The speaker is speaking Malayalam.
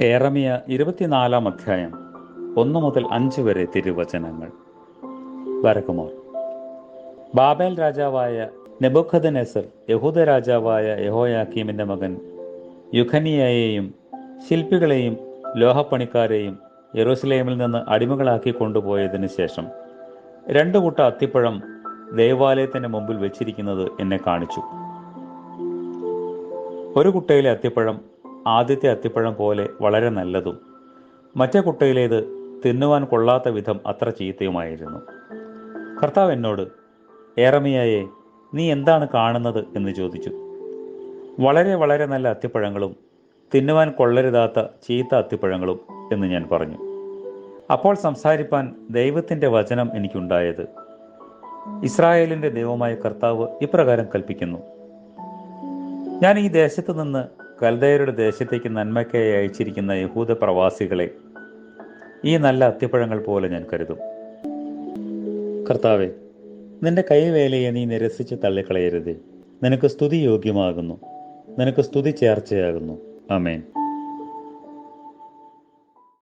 ഏറമിയ ഇരുപത്തിനാലാം അധ്യായം ഒന്നു മുതൽ അഞ്ച് വരെ തിരുവചനങ്ങൾ. വരകുമാർ ബാബേൽ രാജാവായ നെബുഖദനെസർ യഹൂദ രാജാവായ യഹോയാക്കീമിന്റെ മകൻ യുഖനിയയെയും ശില്പികളെയും ലോഹപ്പണിക്കാരെയും യെറൂസലേമിൽ നിന്ന് അടിമകളാക്കി കൊണ്ടുപോയതിനു ശേഷം രണ്ടു കൂട്ട അത്തിപ്പഴം ദേവാലയത്തിന്റെ മുമ്പിൽ വെച്ചിരിക്കുന്നത് എന്നെ കാണിച്ചു. ഒരു കുട്ടയിലെ അത്തിപ്പഴം ആദ്യത്തെ അത്തിപ്പഴം പോലെ വളരെ നല്ലതും. മറ്റേ കുട്ടയിലേത് തിന്നുവാൻ കൊള്ളാത്ത വിധം അത്ര ചീത്തയുമായിരുന്നു. കർത്താവ് എന്നോട് ഏറമിയായെ നീ എന്താണ് കാണുന്നത്? എന്ന് ചോദിച്ചു. വളരെ വളരെ നല്ല അത്തിപ്പഴങ്ങളും തിന്നുവാൻ കൊള്ളരുതാത്ത ചീത്ത അത്തിപ്പഴങ്ങളും എന്ന് ഞാൻ പറഞ്ഞു. അപ്പോൾ സംസാരിപ്പാൻ ദൈവത്തിന്റെ വചനം എനിക്കുണ്ടായത് ഇസ്രായേലിന്റെ ദൈവമായ കർത്താവ് ഇപ്രകാരം കൽപ്പിക്കുന്നു. ഞാൻ ഈ ദേശത്ത് നിന്ന് കൽദയരുടെ ദേശത്തേക്ക് നന്മയ്ക്കായി അയച്ചിരിക്കുന്ന യഹൂദ പ്രവാസികളെ ഈ നല്ല അത്തിപ്പഴങ്ങൾ പോലെ ഞാൻ കരുതും. കർത്താവെ നിന്റെ കൈവേലയെ നീ നിരസിച്ച് തള്ളിക്കളയരുത്. നിനക്ക് സ്തുതി യോഗ്യമാകുന്നു നിനക്ക് സ്തുതി ചേർച്ചയാകുന്നു. അമേൻ